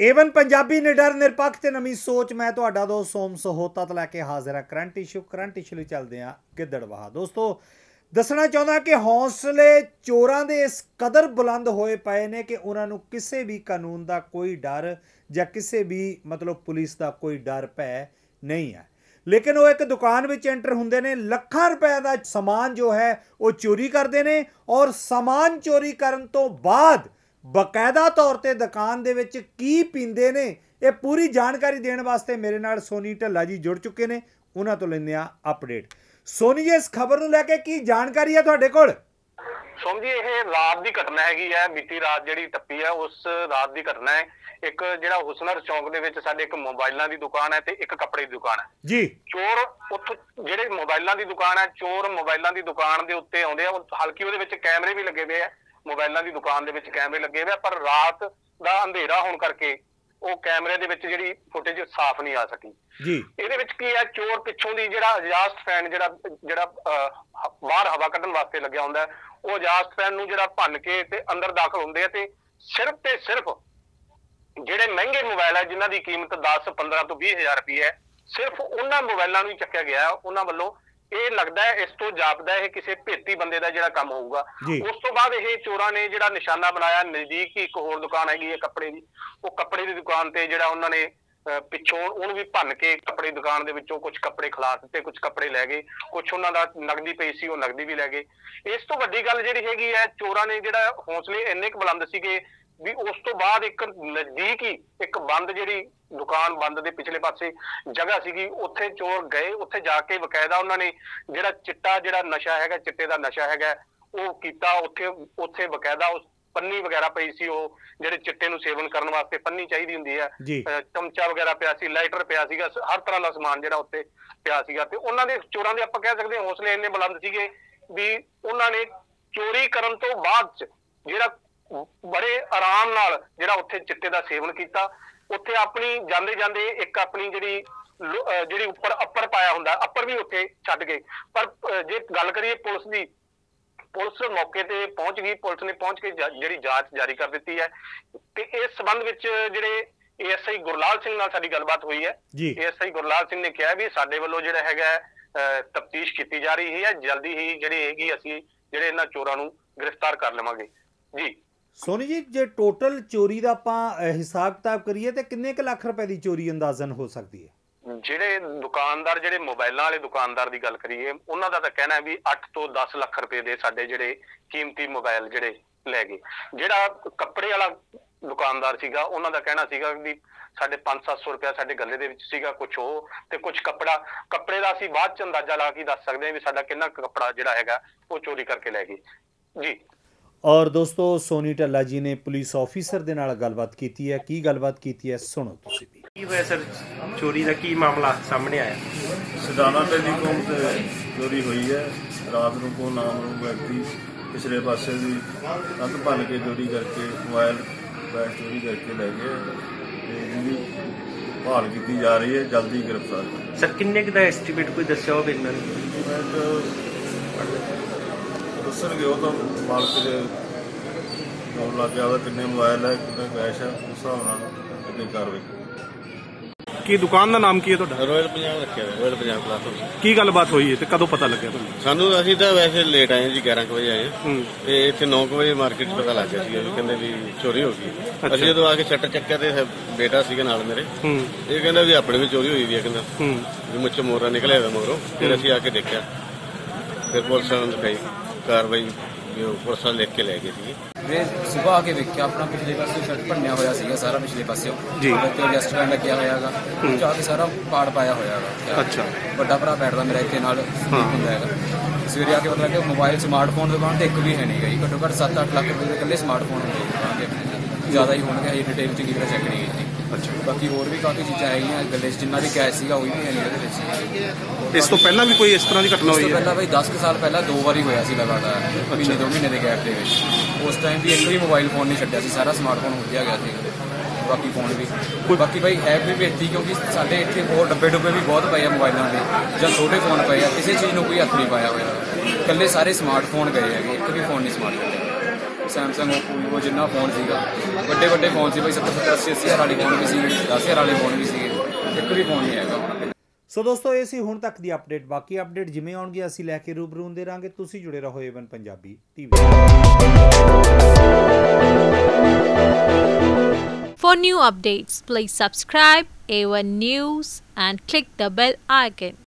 Avon Punjabi ਨਿਡਰ ਨਿਰਪੱਖ ਤੇ ਨਵੀਂ ਸੋਚ, ਮੈਂ ਤੁਹਾਡਾ ਦੋਸਤ ਸੋਮ ਸਹੋਤਾ ਤੋਂ ਲੈ ਕੇ ਹਾਜ਼ਰ ਹਾਂ। ਕਰੰਟ ਇਸ਼ੂ ਕਰੰਟ ਇਸ਼ੂ ਲਈ ਚੱਲਦੇ ਹਾਂ ਗਿੱਦੜਵਾਹ ਦੋਸਤੋ, ਦੱਸਣਾ ਚਾਹੁੰਦਾ ਕਿ ਹੌਸਲੇ ਚੋਰਾਂ ਦੇ ਇਸ ਕਦਰ ਬੁਲੰਦ ਹੋਏ ਪਏ ਨੇ ਕਿ ਉਹਨਾਂ ਨੂੰ ਕਿਸੇ ਵੀ ਕਾਨੂੰਨ ਦਾ ਕੋਈ ਡਰ ਜਾਂ ਕਿਸੇ ਵੀ ਮਤਲਬ ਪੁਲਿਸ ਦਾ ਕੋਈ ਡਰ ਭੈ ਨਹੀਂ ਹੈ। ਲੇਕਿਨ ਉਹ ਇੱਕ ਦੁਕਾਨ ਵਿੱਚ ਐਂਟਰ ਹੁੰਦੇ ਨੇ, ਲੱਖਾਂ ਰੁਪਏ ਦਾ ਸਮਾਨ ਜੋ ਹੈ ਉਹ ਚੋਰੀ ਕਰਦੇ ਨੇ ਔਰ ਸਮਾਨ ਚੋਰੀ ਕਰਨ ਤੋਂ ਬਾਅਦ ਬਕਾਇਦਾ ਤੌਰ ਤੇ ਦੁਕਾਨ ਦੇ ਵਿੱਚ ਕੀ ਪੀਂਦੇ ਨੇ ਇਹ ਪੂਰੀ ਜਾਣਕਾਰੀ ਦੇਣ ਵਾਸਤੇ ਮੇਰੇ ਨਾਲ ਸੋਨੀ ਢੱਲਾ ਜੀ ਜੁੜ ਚੁੱਕੇ ਨੇ ਉਹਨਾਂ ਤੋਂ ਲੈਂਦੇ ਆ ਅਪਡੇਟ ਸੋਨੀ ਜੀ ਇਸ ਖਬਰ ਨੂੰ ਲੈ ਕੇ ਕੀ ਜਾਣਕਾਰੀ ਹੈ ਤੁਹਾਡੇ ਕੋਲ? ਸੋਮ ਜੀ ਇਹ ਰਾਤ ਦੀ ਘਟਨਾ ਹੈਗੀ ਹੈ ਬੀਤੀ ਰਾਤ ਜਿਹੜੀ ਟੱਪੀ ਹੈ ਉਸ ਰਾਤ ਦੀ ਘਟਨਾ ਹੈ। ਇੱਕ ਜਿਹੜਾ ਹੁਸਨਰ ਚੌਂਕ ਦੇ ਵਿੱਚ ਸਾਡੇ ਇੱਕ ਮੋਬਾਈਲਾਂ ਦੀ ਦੁਕਾਨ ਹੈ ਤੇ ਇੱਕ ਕੱਪੜੇ ਦੀ ਦੁਕਾਨ ਹੈ। ਜੀ। ਚੋਰ ਉੱਥੋਂ ਜਿਹੜੇ ਮੋਬਾਈਲਾਂ ਦੀ ਦੁਕਾਨ ਹੈ ਚੋਰ ਮੋਬਾਈਲਾਂ ਦੀ ਦੁਕਾਨ ਦੇ ਉੱਤੇ ਆਉਂਦੇ ਆ ਹਲਕੀ ਉਹਦੇ ਵਿੱਚ ਕੈਮਰੇ ਵੀ ਲੱਗੇ ਹੋਏ ਆ। ਮੋਬਾਈਲਾਂ ਦੀ ਦੁਕਾਨ ਦੇ ਵਿੱਚ ਕੈਮਰੇ ਲੱਗੇ ਹੋਏ ਆ ਪਰ ਰਾਤ ਦਾ ਅੰਧੇਰਾ ਹੋਣ ਕਰਕੇ ਉਹ ਕੈਮਰੇ ਦੇ ਵਿੱਚ ਜਿਹੜੀ ਫੁਟੇਜ ਸਾਫ਼ ਨਹੀਂ ਆ ਸਕੀ ਜੀ ਇਹਦੇ ਵਿੱਚ ਕੀ ਹੈ ਚੋਰ ਪਿੱਛੋਂ ਦੀ ਜਿਹੜਾ ਅਜਾਸਟ ਫੈਨ ਜਿਹੜਾ ਜਿਹੜਾ ਬਾਹਰ ਹਵਾ ਕੱਢਣ ਵਾਸਤੇ ਲੱਗਿਆ ਹੁੰਦਾ ਉਹ ਅਜਾਸਟ ਫੈਨ ਨੂੰ ਜਿਹੜਾ ਭੰਨ ਕੇ ਤੇ ਅੰਦਰ ਦਾਖਲ ਹੁੰਦੇ ਆ ਤੇ ਸਿਰਫ ਤੇ ਸਿਰਫ ਜਿਹੜੇ ਮਹਿੰਗੇ ਮੋਬਾਈਲ ਹੈ ਜਿਨ੍ਹਾਂ ਦੀ ਕੀਮਤ 10 15 ਤੋਂ 20 ਹਜ਼ਾਰ ਰੁਪਏ ਹੈ ਸਿਰਫ ਉਹਨਾਂ ਮੋਬਾਈਲਾਂ ਨੂੰ ਹੀ ਚੱਕਿਆ ਗਿਆ। ਉਹਨਾਂ ਵੱਲੋਂ ਇਹ ਲੱਗਦਾ ਹੈ ਇਸ ਤੋਂ ਜਾਪਦਾ ਹੈ ਕਿਸੇ ਭੇਤੀ ਬੰਦੇ ਦਾ ਜਿਹੜਾ ਕੰਮ ਹੋਊਗਾ। ਉਸ ਤੋਂ ਬਾਅਦ ਇਹ ਚੋਰਾਂ ਨੇ ਜਿਹੜਾ ਨਿਸ਼ਾਨਾ ਬਣਾਇਆ ਨਜ਼ਦੀਕ ਹੀ ਇੱਕ ਹੋਰ ਦੁਕਾਨ ਹੈਗੀ ਹੈ ਕੱਪੜੇ ਦੀ। ਉਹ ਕੱਪੜੇ ਦੀ ਦੁਕਾਨ ਤੇ ਜਿਹੜਾ ਉਹਨਾਂ ਨੇ ਪਿੱਛੋਂ ਉਹਨੂੰ ਵੀ ਭੰਨ ਕੇ ਕੱਪੜੇ ਦੁਕਾਨ ਦੇ ਵਿੱਚੋਂ ਕੁਝ ਕੱਪੜੇ ਖਿਲਾ ਦਿੱਤੇ ਕੁਝ ਕੱਪੜੇ ਲੈ ਗਏ ਕੁਝ ਉਹਨਾਂ ਦਾ ਨਗਦੀ ਪਈ ਸੀ ਉਹ ਨਗਦੀ ਵੀ ਲੈ ਗਏ। ਇਸ ਤੋਂ ਵੱਡੀ ਗੱਲ ਜਿਹੜੀ ਹੈਗੀ ਹੈ ਚੋਰਾਂ ਨੇ ਜਿਹੜਾ ਹੌਸਲੇ ਇੰਨੇ ਕੁ ਬੁਲੰਦ ਸੀਗੇ ਵੀ ਉਸ ਤੋਂ ਬਾਅਦ ਇੱਕ ਨਜ਼ਦੀਕ ਹੀ ਇੱਕ ਬੰਦ ਜਿਹੜੀ ਦੁਕਾਨ ਬੰਦ ਦੇ ਪਿਛਲੇ ਪਾਸੇ ਜਗ੍ਹਾ ਸੀਗੀ ਉੱਥੇ ਚੋਰ ਗਏ ਉੱਥੇ ਜਾ ਕੇ ਬਕਾਇਦਾ ਉਹਨਾਂ ਨੇ ਜਿਹੜਾ ਚਿੱਟਾ ਜਿਹੜਾ ਨਸ਼ਾ ਹੈਗਾ ਚਿੱਟੇ ਦਾ ਨਸ਼ਾ ਹੈਗਾ ਉਹ ਕੀਤਾ ਉੱਥੇ ਉੱਥੇ ਬਕਾਇਦਾ ਉਸ ਪੰਨੀ ਵਗੈਰਾ ਪਈ ਸੀ ਉਹ ਜਿਹੜੇ ਚਿੱਟੇ ਨੂੰ ਸੇਵਨ ਕਰਨ ਵਾਸਤੇ ਪੰਨੀ ਚਾਹੀਦੀ ਹੁੰਦੀ ਹੈ। ਚਮਚਾ ਵਗੈਰਾ ਪਿਆ ਸੀ ਲਾਈਟਰ ਪਿਆ ਸੀਗਾ ਹਰ ਤਰ੍ਹਾਂ ਦਾ ਸਮਾਨ ਜਿਹੜਾ ਉੱਤੇ ਪਿਆ ਸੀਗਾ ਤੇ ਉਹਨਾਂ ਦੇ ਚੋਰਾਂ ਦੇ ਆਪਾਂ ਕਹਿ ਸਕਦੇ ਹਾਂ ਹੌਸਲੇ ਇੰਨੇ ਬੁਲੰਦ ਸੀਗੇ ਵੀ ਉਹਨਾਂ ਨੇ ਚੋਰੀ ਕਰਨ ਤੋਂ ਬਾਅਦ ਜਿਹੜਾ ਬੜੇ ਆਰਾਮ ਨਾਲ ਜਿਹੜਾ ਉੱਥੇ ਚਿੱਟੇ ਦਾ ਸੇਵਨ ਕੀਤਾ। ਉੱਥੇ ਆਪਣੀ ਜਾਂਦੇ ਜਾਂਦੇ ਇੱਕ ਆਪਣੀ ਜਿਹੜੀ ਜਿਹੜੀ ਉੱਪਰ ਅੱਪਰ ਪਾਇਆ ਹੁੰਦਾ ਅੱਪਰ ਵੀ ਉੱਥੇ ਛੱਡ ਗਏ। ਪਰ ਜੇ ਗੱਲ ਕਰੀਏ ਪੁਲਿਸ ਦੀ ਪੁਲਿਸ ਮੌਕੇ ਤੇ ਪਹੁੰਚ ਗਈ ਪੁਲਿਸ ਨੇ ਪਹੁੰਚ ਕੇ ਜਿਹੜੀ ਜਾਂਚ ਜਾਰੀ ਕਰ ਦਿੱਤੀ ਹੈ। ਤੇ ਇਸ ਸਬੰਧ ਵਿੱਚ ਜਿਹੜੇ ਏਐਸਆਈ ਗੁਰਲਾਲ ਸਿੰਘ ਨਾਲ ਸਾਡੀ ਗੱਲਬਾਤ ਹੋਈ ਹੈ। ਏਐਸਆਈ ਗੁਰਲਾਲ ਸਿੰਘ ਨੇ ਕਿਹਾ ਵੀ ਸਾਡੇ ਵੱਲੋਂ ਜਿਹੜਾ ਹੈਗਾ ਤਫਤੀਸ਼ ਕੀਤੀ ਜਾ ਰਹੀ ਹੈ। ਜਲਦੀ ਹੀ ਜਿਹੜੀ ਹੈਗੀ ਅਸੀਂ ਜਿਹੜੇ ਇਹਨਾਂ ਚੋਰਾਂ ਨੂੰ ਗ੍ਰਿਫਤਾਰ ਕਰ ਲਵਾਂਗੇ। ਜੀ। ਸੋਨੀ ਜੀ, ਜੇ ਟੋਟਲ ਚੋਰੀ ਦਾ ਆਪਾਂ ਹਿਸਾਬ ਕਿਤਾਬ ਕਰੀਏ ਤੇ ਕਿੰਨੇ ਕੁ ਲੱਖ ਰੁਪਏ ਦੀ ਚੋਰੀ ਅੰਦਾਜ਼ਨ ਹੋ ਸਕਦੀ ਹੈ? ਜਿਹੜੇ ਦੁਕਾਨਦਾਰ, ਜਿਹੜੇ ਮੋਬਾਈਲਾਂ ਵਾਲੇ ਦੁਕਾਨਦਾਰ ਦੀ ਗੱਲ ਕਰੀਏ, ਉਹਨਾਂ ਦਾ ਤਾਂ ਕਹਿਣਾ ਹੈ ਵੀ 8 ਤੋਂ 10 ਲੱਖ ਰੁਪਏ ਦੇ ਸਾਡੇ ਜਿਹੜੇ ਕੀਮਤੀ ਮੋਬਾਈਲ ਜਿਹੜੇ ਲੈ ਗਏ। ਜਿਹੜਾ ਕੱਪੜੇ ਵਾਲਾ ਦੁਕਾਨਦਾਰ ਸੀਗਾ, ਉਹਨਾਂ ਦਾ ਕਹਿਣਾ ਸੀਗਾ ਵੀ ਸਾਡੇ 5-700 ਰੁਪਇਆ ਸਾਡੇ ਗੱਲੇ ਦੇ ਵਿੱਚ ਸੀਗਾ ਕੁਝ ਉਹ ਤੇ ਕੁਝ ਕੱਪੜਾ। ਕੱਪੜੇ ਦਾ ਅਸੀਂ ਬਾਅਦ ਚ ਅੰਦਾਜ਼ਾ ਲਾ ਕੇ ਦੱਸ ਸਕਦੇ ਹਾਂ ਵੀ ਸਾਡਾ ਕਿੰਨਾ ਕੁ ਕੱਪੜਾ ਜਿਹੜਾ ਹੈਗਾ, ਉਹ ਚੋਰੀ ਕਰਕੇ ਲੈ ਗਏ। ਜੀ। ਔਰ ਦੋਸਤੋ ਸੋਨੀ ਢੱਲਾ ਜੀ ਨੇ ਪੁਲਿਸ ਆਫੀਸਰ ਦੇ ਨਾਲ ਗੱਲਬਾਤ ਕੀਤੀ ਹੈ। ਕੀ ਗੱਲਬਾਤ ਕੀਤੀ ਹੈ? ਸੁਣੋ ਤੁਸੀਂ ਵੀ। ਕੀ ਹੋਇਆ ਸਰ? ਚੋਰੀ ਦਾ ਕੀ ਮਾਮਲਾ ਸਾਹਮਣੇ ਆਇਆ? ਸਦਾਨਾ ਟੈਲੀਕਾਮ ਤੇ ਚੋਰੀ ਹੋਈ ਹੈ। ਰਾਤ ਨੂੰ ਕੋ ਨਾਮ ਨੂੰ ਵਿਅਕਤੀ ਪਿਛਲੇ ਪਾਸੇ ਦੀ ਕੰਧ ਭੰਨ ਕੇ ਚੋਰੀ ਕਰਕੇ ਮੋਬਾਈਲ ਬੈਗ ਚੋਰੀ ਕਰਕੇ ਲੈ ਗਏ ਤੇ ਜਿਹਦੀ ਭਾਲ ਕੀਤੀ ਜਾ ਰਹੀ ਹੈ। ਜਲਦੀ ਗ੍ਰਿਫਤਾਰ ਸਰ ਕਿੰਨੇ ਕੁ ਦਾ ਐਸਟੀਮੇਟ ਕੋਈ ਦੱਸਿਆ ਹੋਵੇ ਇਹਨਾਂ ਨੇ? ਦੱਸਣਗੇ ਉਹ ਤਾਂ ਮਾਲਕ ਦੇ ਹੋਰ ਲੱਗ ਗਿਆ ਉਹਦਾ ਕਿੰਨੇ ਮੋਬਾਈਲ ਹੈ ਕਿੰਨੇ ਕੈਸ਼ ਹੈ ਉਸ ਹਿਸਾਬ ਨਾਲ ਕਿੰਨੀ ਕਾਰਵਾਈ ਕੀ ਦੁਕਾਨ ਦਾ ਨਾਮ ਕੀ ਹੈ ਤੁਹਾਡਾ? ਰਾਇਲ ਪੰਜਾਬ ਰੱਖਿਆ ਹੋਇਆ ਰਾਇਲ ਪੰਜਾਬ ਕਲਾਸ ਕੀ ਗੱਲਬਾਤ ਹੋਈ ਹੈ ਤੇ ਕਦੋਂ ਪਤਾ ਲੱਗਿਆ ਤੁਹਾਨੂੰ? ਸਾਨੂੰ ਅਸੀਂ ਤਾਂ ਵੈਸੇ ਲੇਟ ਆਏ ਹਾਂ ਜੀ 11 ਕੁ ਵਜੇ ਆਏ ਹਾਂ। ਹੂੰ। ਤੇ ਇੱਥੇ 9 ਕੁ ਵਜੇ ਮਾਰਕੀਟ 'ਚ ਪਤਾ ਲੱਗ ਗਿਆ ਸੀ ਵੀ ਕਹਿੰਦੇ ਵੀ ਚੋਰੀ ਹੋ ਗਈ ਅਸੀਂ ਜਦੋਂ ਆ ਕੇ ਸ਼ਟਰ ਚੱਕਿਆ ਤੇ ਇਹ ਬੇਟਾ ਸੀਗਾ ਨਾਲ ਮੇਰੇ ਹੂੰ। ਇਹ ਕਹਿੰਦਾ ਵੀ ਆਪਣੇ ਵੀ ਚੋਰੀ ਹੋਈ ਵੀ ਹੈ ਕਹਿੰਦਾ। ਹੂੰ। ਵੀ ਮੁੱਛ ਮੋਰਾ ਨਿਕਲਿਆ ਹੋਇਆ ਮੋਰੋਂ ਫਿਰ ਅਸੀਂ ਆ ਕੇ ਦੇਖਿਆ। ਫਿਰ ਪੁਲਿਸ ਵਾਲਿਆਂ ਨੇ ਦਿਖਾਈ। ਕਾਰਵਾਈ ਉਹ ਪੁਲਿਸ ਵਾਲੇ ਲਿਖ ਕੇ ਲੈ ਗਏ ਸੀ ਵੇ ਸਵੇਰ ਆ ਕੇ ਵੇਖਿਆ ਆਪਣਾ ਪਿਛਲੇ ਪਾਸੇ ਸ਼ਰਟ ਭੰਨਿਆ ਹੋਇਆ ਸੀਗਾ ਸਾਰਾ ਪਿਛਲੇ ਪਾਸੇ ਜੀ। ਤੇ ਰੈਸਟੋਰੈਂਟ ਲੱਗਿਆ ਹੋਇਆ ਹੈਗਾ। ਜਾ ਕੇ ਸਾਰਾ ਪਾੜ ਪਾਇਆ ਹੋਇਆ ਹੈਗਾ। ਅੱਛਾ। ਵੱਡਾ ਭਰਾ ਬੈਠਦਾ ਮੇਰਾ ਇੱਥੇ ਨਾਲ ਹਾਂ। ਹੁੰਦਾ ਹੈਗਾ। ਸਵੇਰੇ ਆ ਕੇ ਪਤਾ ਲੱਗਿਆ ਮੋਬਾਈਲ ਸਮਾਰਟਫੋਨ ਦੁਕਾਨ ਤੇ ਇੱਕ ਵੀ ਹੈ ਨਹੀਂ ਗਈ। ਘੱਟੋ ਘੱਟ 7-8 ਲੱਖ ਰੁਪਏ ਦੇ ਇਕੱਲੇ ਸਮਾਰਟਫੋਨ ਹੁੰਦੇ ਦੁਕਾਨ ਦੇ। ਜ਼ਿਆਦਾ ਹੀ ਹੋਣਗੇ ਇਹ ਡਿਟੇਲ ਚੰਗੀ ਤਰ੍ਹਾਂ ਚੈੱਕ ਨਹੀਂ ਕੀਤੀ ਬਾਕੀ ਹੋਰ ਵੀ ਕਾਫੀ ਚੀਜ਼ਾਂ ਹੈਗੀਆਂ ਗੱਲੇ 'ਚ ਜਿੰਨਾ ਵੀ ਕੈਸ਼ ਸੀਗਾ ਉਹ ਵੀ ਹੈ ਨਹੀਂ ਉਹਦੇ ਵਿੱਚ। ਇਸ ਤੋਂ ਪਹਿਲਾਂ ਵੀ ਕੋਈ ਇਸ ਤਰ੍ਹਾਂ ਦੀ ਘਟਨਾ ਹੋਈ ਹੈ? ਪਹਿਲਾਂ ਬਈ 10 ਕੁ ਸਾਲ ਪਹਿਲਾਂ ਦੋ ਵਾਰੀ ਹੋਇਆ ਸੀ ਲਗਾਤਾਰ ਮਹੀਨੇ ਦੋ ਮਹੀਨੇ ਦੇ ਗੈਪ ਦੇ ਵਿੱਚ। ਉਸ ਟਾਈਮ ਵੀ ਇੱਕ ਵੀ ਮੋਬਾਈਲ ਫੋਨ ਨਹੀਂ ਛੱਡਿਆ ਸੀ ਸਾਰਾ ਸਮਾਰਟਫੋਨ ਹੋ ਗਿਆ ਸੀ। ਬਾਕੀ ਫੋਨ ਵੀ। ਬਾਕੀ ਬਈ ਹੈ ਵੀ ਵੇਤੀ ਕਿਉਂਕਿ ਸਾਡੇ ਇੱਥੇ ਹੋਰ ਡੱਬੇ ਡੁੱਬੇ ਵੀ ਬਹੁਤ ਪਏ ਆ ਮੋਬਾਈਲਾਂ ਦੇ ਜਾਂ ਛੋਟੇ ਫੋਨ ਪਏ ਆ ਕਿਸੇ ਚੀਜ਼ ਨੂੰ ਕੋਈ ਹੱਥ ਨਹੀਂ ਪਾਇਆ ਹੋਇਆ। ਇਕੱਲੇ ਸਾਰੇ ਸਮਾਰਟਫੋਨ ਗਏ ਹੈਗੇ ਇੱਕ ਵੀ ਫੋਨ ਨਹੀਂ ਸਮਾਰਟ ਸੈਮਸੰਗ ਓਪੋ ਵੀਵੋ ਜਿੰਨਾ ਫੋਨ ਸੀਗਾ। ਵੱਡੇ ਵੱਡੇ ਫੋਨ ਸੀ ਬਈ 70 70 80 80 ਹਜ਼ਾਰ ਵਾਲੇ ਫੋਨ ਵੀ ਸੀ 10 ਹਜ਼ਾਰ ਵਾਲੇ ਫੋਨ ਵੀ ਸੀਗੇ। ਇੱਕ ਵੀ ਫੋਨ ਨਹੀਂ ਹੈਗਾ। ਕੋਲ। ਸੋ ਦੋਸਤੋ ਇਹ ਸੀ ਹੁਣ ਤੱਕ ਦੀ ਅਪਡੇਟ ਬਾਕੀ ਅਪਡੇਟ ਜਿਵੇਂ ਆਉਣਗੇ ਅਸੀਂ ਲੈ ਕੇ ਰੂਬਰੂ ਹੁੰਦੇ ਰਾਂਗੇ। ਤੁਸੀਂ ਜੁੜੇ ਰਹੋ Avon Punjabi TV For new updates, please subscribe A1 News and click the bell icon.